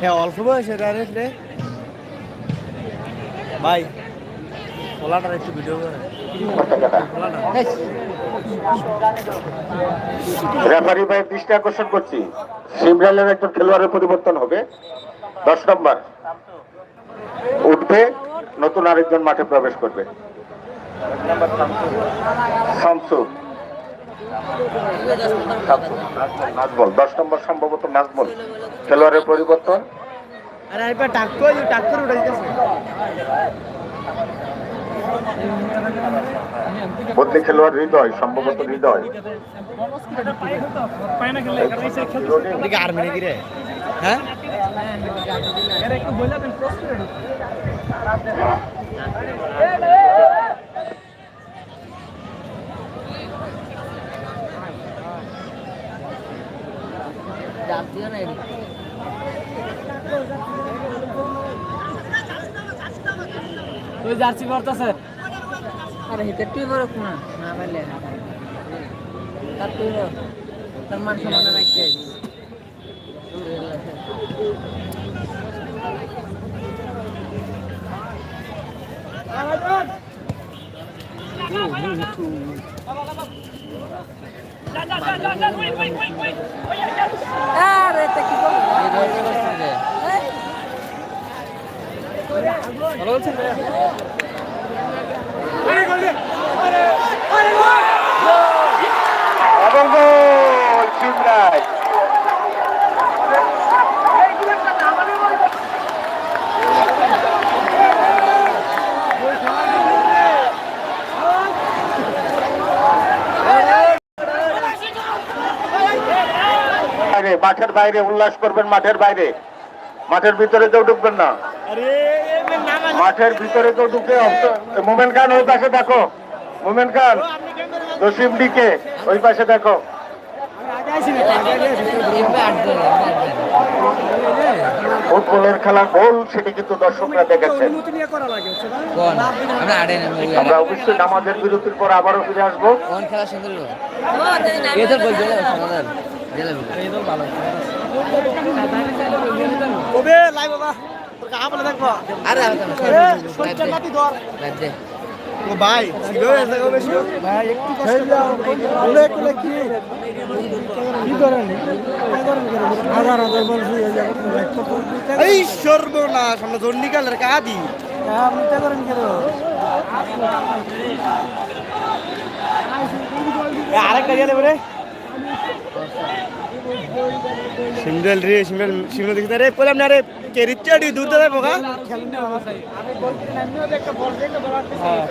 হ্যাঁ অল্প বয়সে ডাইরেক্ট রে ভাই পোলাটার একটু ভিডিও করে। রেফারি ভাইয়ের দৃষ্টি আকর্ষণ করছি। সিমরানের একজন খেলোয়াড়ের পরিবর্তন হবে। দশ নম্বর। উঠবে নতুন আরেকজন মাঠে প্রবেশ করবে। শামসু নাজবল দশ নম্বর সম্ভবত নাজবল খেলোয়াড়ের পরিবর্তন। বদলি খেলোয়াড় হৃদয় সম্ভবত হৃদয়। রে হ্যাঁ তুই জার্সি করতেছে আরে হিতে তুই বড় না না পারলে তার তুই তার মান সম্মান রাখতে ভালো বলছেন এবং গোল সিমরান বাইরে, মাঠের বাইরে উল্লাস করবেন মাঠের বাইরে। মাঠের ভিতরে কেউ ঢুকবেন না। মাঠের ভিতরে কেউ ঢুকে মোমেন খান ওই পাশে দেখো। মোমেন খান জসিম ডিকে ওই পাশে দেখো। ফুটবলের খেলা গোল সেটি কিন্তু দর্শকরা দেখেছেন। আমরা অবশ্যই নামাজের বিরতির পর আবারও ফিরে আসব। খেলা সুন্দর কবে লাই বাবা তোর বলে দেখব। আরে ও ভাই ছিল এসে বেশি ভাই একটু কষ্ট দাও বলে কি কি করেন হাজার হাজার বলছি এই সর্বনাশ আমরা কাদি আপনি তা করেন কেন আরেকটা দিয়ে দেবো রে। সিমডেল রে সিমডেল সিমডেল দেখতে রে বললাম না রে কেরিচাডি দূর দেবে বোকা? হ্যাঁ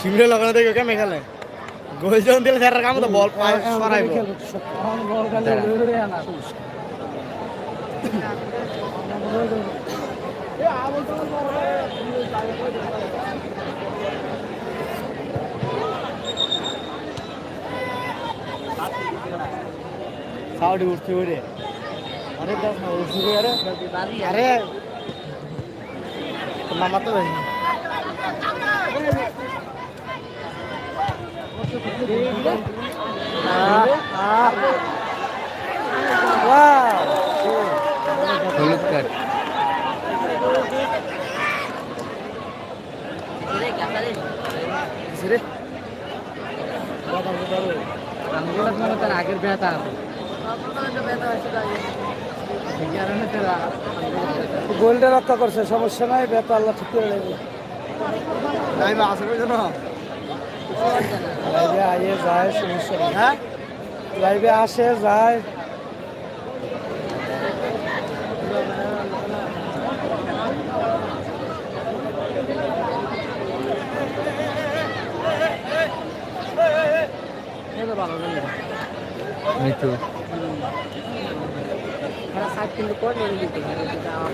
শিমরে লাগানো দেখো কেমন খেলে গোল যখন দিলে স্যারের কাম তো বল পায় সরাইব। সাউডি উঠতে উঠে আরে দাস না উঠতে আরে। আরে। মামা তো ভাই হলুদ কার্ড। তার আগের ব্যথা গোলটা রক্ষা করছে সমস্যা নাই ব্যাপার আল্লাহ ঠিক করে নেবে নাই বা আছে না লাইভে আইয়ে যায় সমস্যা নেই। হ্যাঁ? লাইভে আসে যায়। কিন্তু করে দিতে পারে যেটা আমার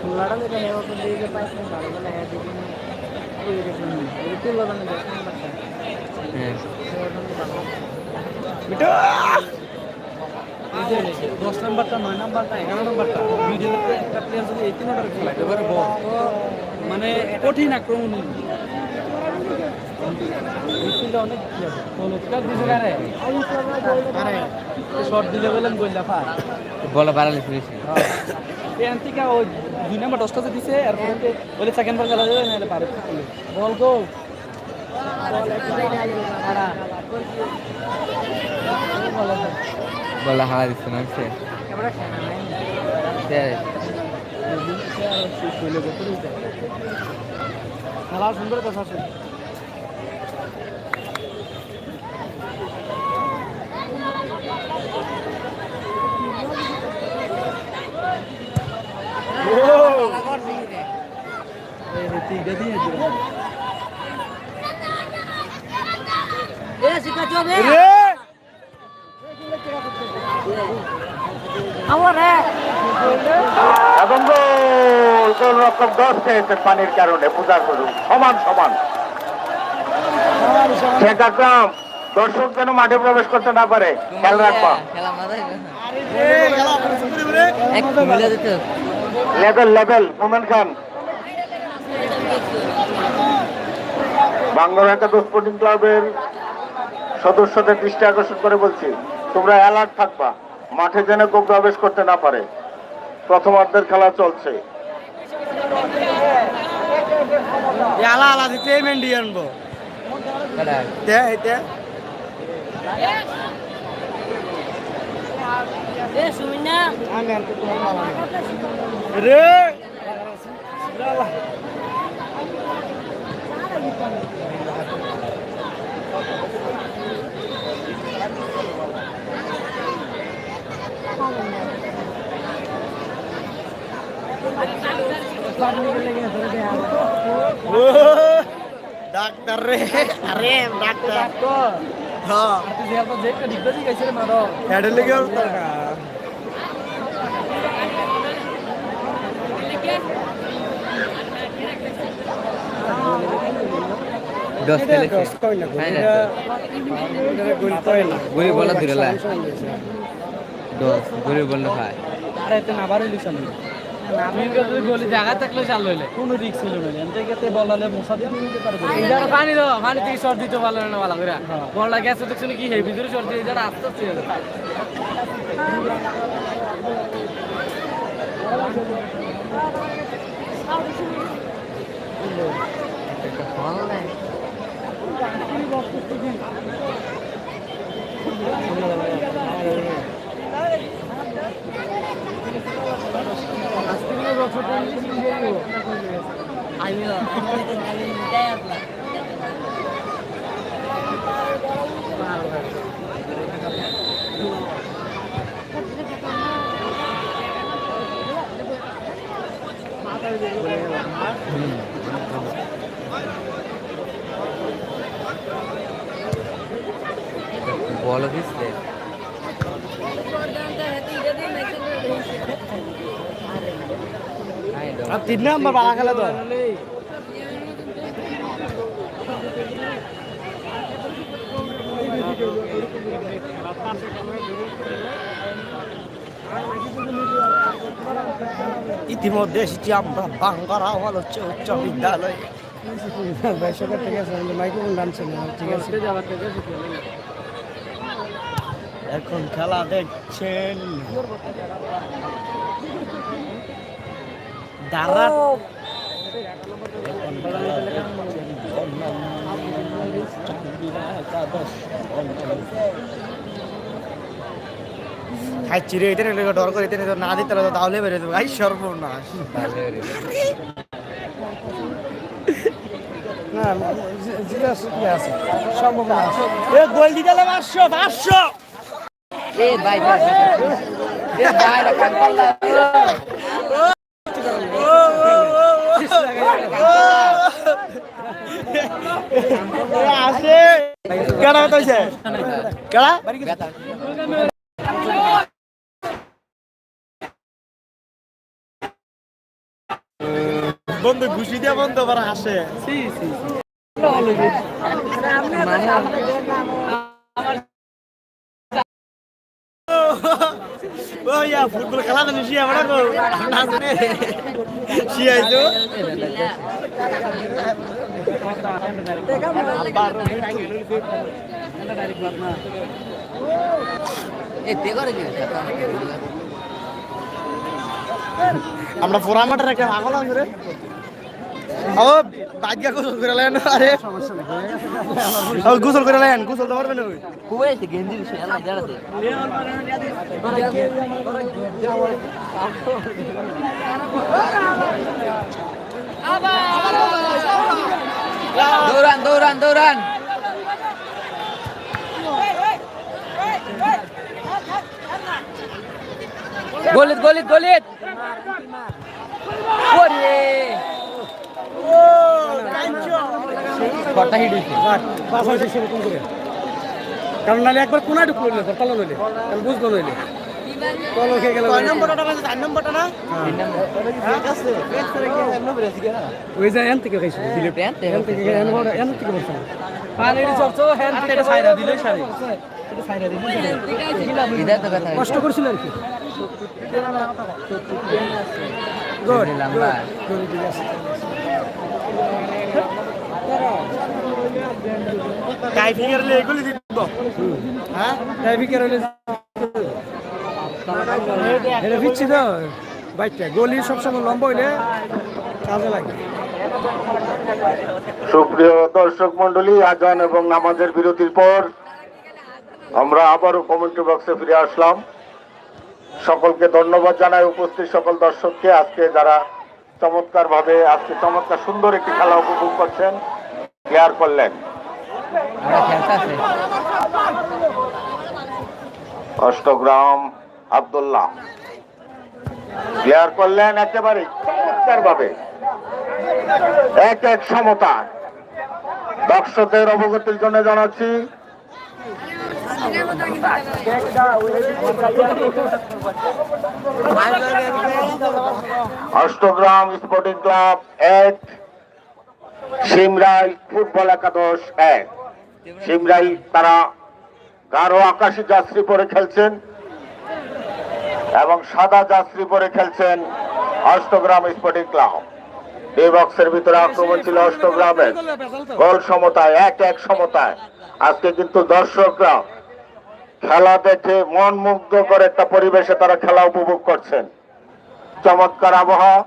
খোলাটা যেটা হেও তো দিয়ে পাইছে ভালো ভালো হ্যাঁ দিদি ওই রকম এই তুলো মানে দশ নাম্বারটা হ্যাঁ। দশ নাম্বারটা নয় নাম্বারটা এগারো নাম্বারটা ভিডিওতে একটা প্লেয়ার যদি এই তিন অর্ডার খেলাইতে পারে বল মানে কঠিন আক্রমণ মিডফিল্ডে অনেক আরে শট দিলে বলেন গোল দফা বলো বাড়ালে শুনেছি পেন্টিকা ওই দুই নাম্বার দশটা দিছে এরপরে বলে সেকেন্ড বার খেলা যাবে নাহলে পারে বল গো বলো হারা দিচ্ছে না সুন্দর কথা আছে। এবং গোল গোল রকম দশ পানির কারণে পূজা করুন সমান সমান শেখ আকরাম দর্শক যেন মাঠে প্রবেশ করতে না পারে। খেয়াল রাখবা। দিত লেভেল লেভেল মোমেন খান। বাংলা একাদশ স্পোর্টিং ক্লাবের সদস্যদের দৃষ্টি আকর্ষণ করে বলছি তোমরা অ্যালার্ট থাকবা মাঠে যেন কেউ প্রবেশ করতে না পারে। প্রথমার্ধের খেলা চলছে। আলা আলা দিতে মেন্ডি আনব কাটা দে এটা এ সুমিনা আমি আর তোমার মালা রে ডাক্তার রে আরে ডাক্তার হ্যাঁ হেডে লেগে দশ খেলেছে গরি বলা দিলা দশ। গরি বললে ভাই আরে এতে না বারে লিখছেন আমি গলি জায়গা থাকলে চালু হইলে কোনো রিস্ক ছিল না এনতে গেতে বলালে মশা দিয়ে দিতে পারবে ইজারা পানি দাও পানি থেকে শর্ট দিতে পারল না ভালো করে বড় গেছে দেখছ কি হেভি ভিতরে শর্ট ইজারা আস্তে আস্তে দিচ্ছে আর তিন নাম্বার বালা খেলা তো। ইতিমধ্যে এসেছি আমরা বাঙ্গারা হল হচ্ছে উচ্চ বিদ্যালয়। বেসরকার ঠিক আছে মাইক্রোফোন টানছে না ঠিক আছে। এখন খেলা দেখছেন। দাঁড়া খাইছি রে এটা ডর করে এটা না দিতে হলে তাহলে বেরোয় দেবো আই সর্বনাশ। না না জিজ্ঞাস আছে সম্ভাবনা আছে। এ গোল দিতে পাঁচশো পাঁচশো। এ ভাই ভাই ভাই রা কান পাল্লা আসে কেডা হইছে কেডা বন্ধু ঘুষি দিয়া বন্ধ করা আসে। ইয়া ফুটবল খেলা জানি শিয়া বড় শিয়াইছো? তে আমরা মাঠের একটা আছে রে। ও বাজ্ঞা গোসল করে লেন আরে। ও, গোসল করে লেন গোসল তো পারবেন ওই। খুবই আছে গেঞ্জি দিছে এলা জারাতে দৌড়ান দৌড়ান দৌড়ান। গলিত গলিত গলিত। ওরে। হিট পাস হয়েছে সেরকম করে। কারণ নাহলে একবার কোনায় ঢুকলো না তলা নইলে। বুঝলো নইলে। তলো খেয়ে গেল কয় নম্বরটা বাজে? চার নম্বরটা না? ওই যে এন থেকে খাইছো দিলীপ এন থেকে এন এন থেকে বলছো পানির চর্চা হ্যান্ড থেকে সাইরা দিলে সারি। ইদার তো কথা কষ্ট করছিল আর কি। গুড লম্বা। টাইফিকের হলে এগুলি দিব হ্যাঁ? টাইফিকের হলে এটা দিচ্ছি তো বাইকটা গলি সবসময় লম্বা হইলে কাজে লাগে। সুপ্রিয় দর্শক মন্ডলী আজান এবং নামাজের বিরতির পর আমরা আবারও কমেন্ট্রি বক্সে ফিরে আসলাম। সকলকে ধন্যবাদ জানাই উপস্থিত সকল দর্শককে। আজকে যারা চমৎকার ভাবে আজকে চমৎকার সুন্দর একটি খেলা উপভোগ করছেন ক্লিয়ার করলেন। অষ্টগ্রাম আব্দুল্লাহ। ক্লিয়ার করলেন একেবারে চমৎকার ভাবে এক এক সমতা। দর্শকদের অবগতির জন্য জানাচ্ছি, অষ্টগ্রাম স্পোর্টিং ক্লাব এক সিমরাই ফুটবল একাদশ এক সিমরাই তারা গাঢ় আকাশি যাত্রী পরে খেলছেন। এবং সাদা যাত্রী পরে খেলছেন অষ্টগ্রাম স্পোর্টিং ক্লাব। এই বক্সের ভিতরে আক্রমণ ছিল অষ্টগ্রামের। গোল সমতায়, এক এক সমতায়। আজকে কিন্তু দর্শকরা খেলা দেখে মন মুগ্ধ করে একটা পরিবেশে তারা খেলা উপভোগ করছেন। চমৎকার আবহাওয়া।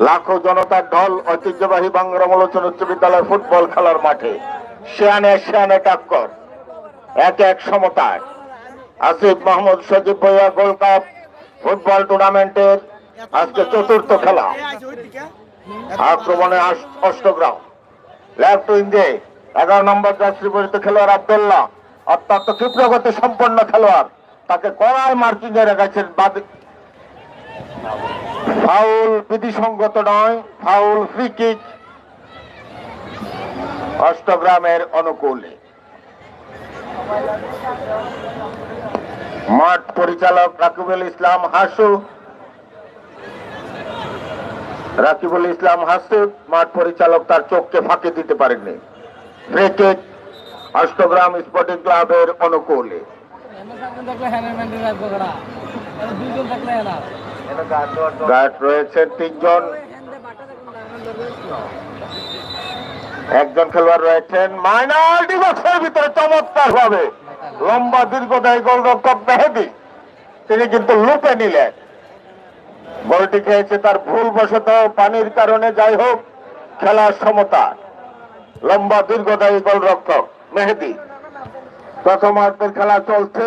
লাখো জনতার ঢল, ঐতিহ্যবাহী বাংলা মলোচন উচ্চ বিদ্যালয় ফুটবল খেলার মাঠে। শিয়ানে শিয়ানে টাক্কর। এক এক সমতায়। Asif Mahmud, Sajib Bhuiya gold cup, football টুর্নামেন্টের আজকে চতুর্থ খেলা। আক্রমণে অষ্টগ্রাম। লেফট উইঙ্গে এগারো নম্বর যাত্রী পরিচিত খেলোয়াড় আবদুল্লাহ। অত্যন্ত ক্ষিপ্রগতি সম্পন্ন খেলোয়াড়। তাকে কড়াই মার্কিং এ রেখেছেন ফাউল বিধিসঙ্গত নয়, ফাউল ফ্রি কিক অষ্টগ্রামের অনুকূলে। মাঠ পরিচালক রাকিবুল ইসলাম হাসু। রাকিবুল ইসলাম হাসু মাঠ পরিচালক তার চোখকে ফাঁকি দিতে পারেননি। ফ্রি কিক অষ্টগ্রাম স্পোর্টিং ক্লাবের অনুকূলে। থাকলে হ্যান্ড ম্যান্ডেল রাখব করা দুজন থাকলে না গার্ড রয়েছেন তিনজন একজন খেলোয়াড় রয়েছেন মাইনার ডিবক্সের ভিতরে চমৎকার ভাবে লম্বা, দীর্ঘদায়ী গোলরক্ষক মেহেদি। তিনি কিন্তু লুপে নিলেন। বলটি খেয়েছে তার ভুল ভুলবশত পানির কারণে, যাই হোক, খেলার সমতা। লম্বা, দীর্ঘদায়ী গোলরক্ষক মেহেদি। প্রথমার্ধের খেলা চলছে।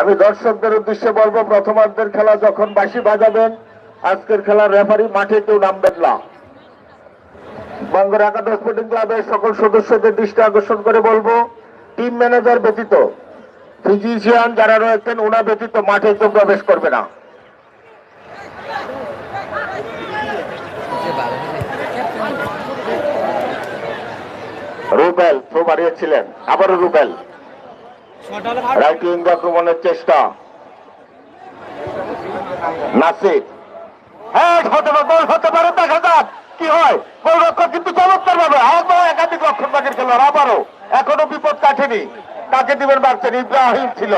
আমি দর্শকদের উদ্দেশ্যে বলব প্রথমার্ধের খেলা যখন বাঁশি বাজাবেন, আজকের খেলার রেফারি মাঠে কেউ নামবেন না। বাঙ্গুরা একাদশ স্পোর্টিং ক্লাবের সকল সদস্যদের দৃষ্টি আকর্ষণ করে বলব টিম ম্যানেজার ব্যতীত ফিজিশিয়ান যারা রয়েছেন, ওনা ব্যতীত মাঠে কেউ প্রবেশ করবে না। রুবেল, থ্রো বাড়িয়েছিলেন। আবারও রুবেল। রাইট আক্রমণের চেষ্টা। নাসির। হ্যাঁ হতে হতে পারে, দেখা যাক। কি হয়? গোলরক্ষক কিন্তু চমৎকার ভাবে একবার একাধিক রক্ষণ বাগের খেলোয়াড়, আবারও। এখনও বিপদ কাটেনি। তাকে দিবেন বাড়ছেন ইব্রাহিম ছিল।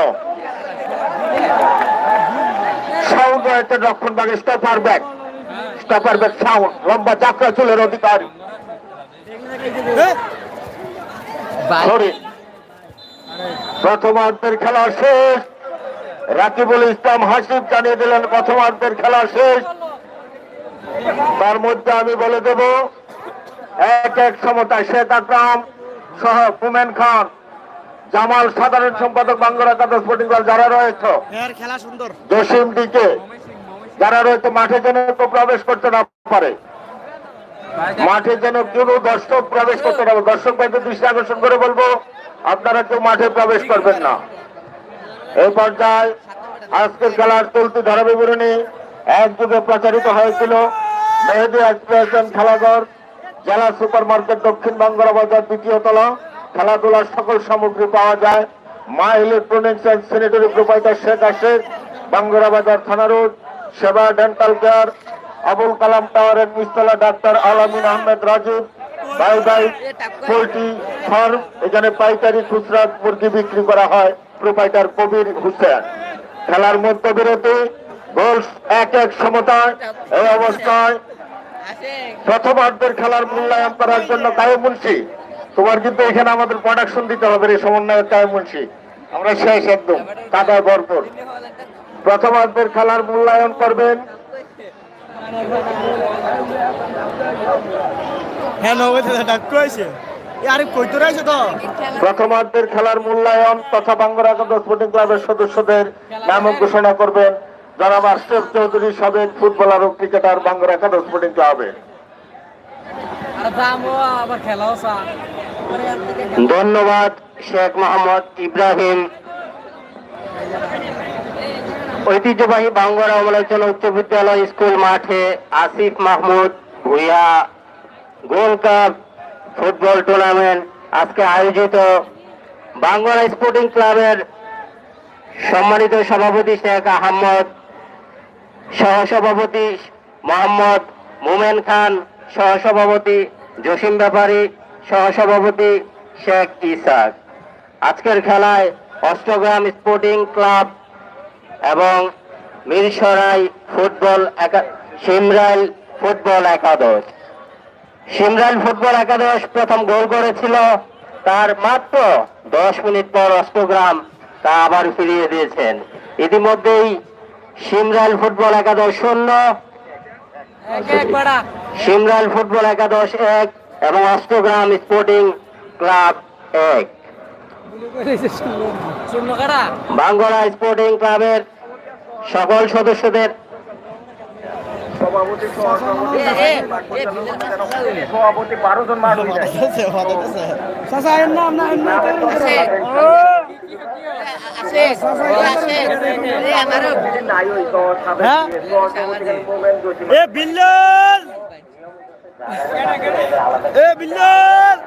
সাউন্ড রয়েছে স্টপার স্টপার সাউন্ড লম্বা চুলের অধিকারী। প্রথমার্ধের খেলা শেষ। রাকিবুল ইসলাম হাসিব জানিয়ে দিলেন প্রথমার্ধের খেলা শেষ। তার মধ্যে আমি বলে দেব এক এক সমতা শেখ আকরাম সহ কুমেন খান জামাল সাধারণ সম্পাদক বাংলা একাদশ স্পোর্টিং দল যারা রয়েছে। খেলা সুন্দর। জসিম ডিকে যারা রয়েছে মাঠে যেন কেউ প্রবেশ করতে না পারে। মাঠে যেন কেউ দর্শক প্রবেশ করতে না দর্শক ভাইদের দৃষ্টি আকর্ষণ করে বলব আপনারা কেউ মাঠে প্রবেশ করবেন না। এই পর্যায়ে আজকের খেলার চলতি ধারা বিবরণী এক যুগে প্রচারিত হয়েছিল। মেহেদি এক্সপ্রেশন খেলাঘর জেলা সুপার মার্কেট দক্ষিণ বাংলা বাজার দ্বিতীয় তলা। খেলাধুলার সকল সামগ্রী পাওয়া যায়। মা electronics and sanitary provider Sheikh আশেখ বাঙ্গুরা বাজার থানা রোড, সেবা ডেন্টাল কেয়ার, আবুল কালাম টাওয়ারের নিচতলা ডাক্তার আলামিন আহমেদ রাজীব বাই বাই পোল্ট্রি ফার্ম, এখানে পাইকারি খুচরা মুরগি বিক্রি করা হয় প্রোপাইটার কবির হুসেন। খেলার মধ্যে বিরতি গোল এক এক সমতায়, এই অবস্থায় প্রথমার্ধের খেলার মূল্যায়ন করার জন্য কায়ু মুন্সি। তোমার কিন্তু এখানে আমাদের প্রোডাকশন দিতে হবে রে সমন্বয়ের কায়ু মুন্সি। আমরা শেষ একদম কাদায় ভরপুর। প্রথমার্ধের খেলার মূল্যায়ন করবেন। হ্যাঁ প্রথমার্ধের খেলার মূল্যায়ন তথা বাংলা একাদশ স্পোর্টিং ক্লাবের সদস্যদের নাম ঘোষণা করবেন। জনাব আশরফ চৌধুরী সাবেক ফুটবলার ও ক্রিকেটার বাংলা একাদশ স্পোর্টিং ক্লাবে ধন্যবাদ শেখ মোহাম্মদ ইব্রাহিম। ঐতিহ্যবাহী বাঙ্গরা অমলাচনা উচ্চ বিদ্যালয় স্কুল মাঠে Asif Mahmud Bhuiya gold cup football tournament আজকে আয়োজিত বাঙ্গরা স্পোর্টিং ক্লাবের সম্মানিত সভাপতি শেখ আহমদ সহসভাপতি মোহাম্মদ মোমেন খান, সহসভাপতি জসিম ব্যাপারী, সহসভাপতি শেখ ইসাক আজকের খেলায় অষ্টগ্রাম স্পোর্টিং ক্লাব এবং মিরসরাই ফুটবল সিমরাইল ফুটবল একাদশ। সিমরাইল ফুটবল একাদশ প্রথম গোল করেছিল, তার মাত্র দশ মিনিট পর অষ্টগ্রাম তা আবার ফিরিয়ে দিয়েছেন। ইতিমধ্যেই সিমরাইল ফুটবল একাদশ শূন্য। সিমরাইল ফুটবল একাদশ এক এবং অষ্টগ্রাম স্পোর্টিং ক্লাব এক। বাংলা বাঙ্গলা স্পোর্টিং ক্লাবের সকল সদস্যদের সভাপতি বারো জন এর নাম না এর নাম হ্যাঁ এ বিল্লাল এ বিল্লাল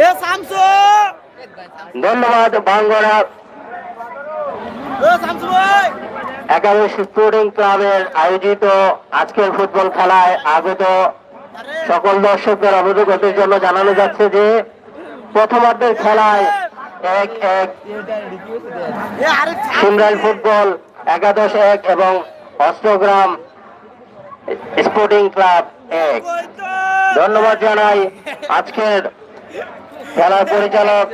এ শামসু ধন্যবাদ বাঙ্গলা এ শামসু ভাই একাদশ স্পোর্টিং ক্লাবের আয়োজিত আজকের ফুটবল খেলায় আগত সকল দর্শকদের অবগতির জন্য জানানো যাচ্ছে যে প্রথমার্ধের খেলায় এক এক সিমরাইল ফুটবল, একাদশ এক এবং অষ্টগ্রাম স্পোর্টিং ক্লাব এক। ধন্যবাদ জানাই আজকের খেলার পরিচালক।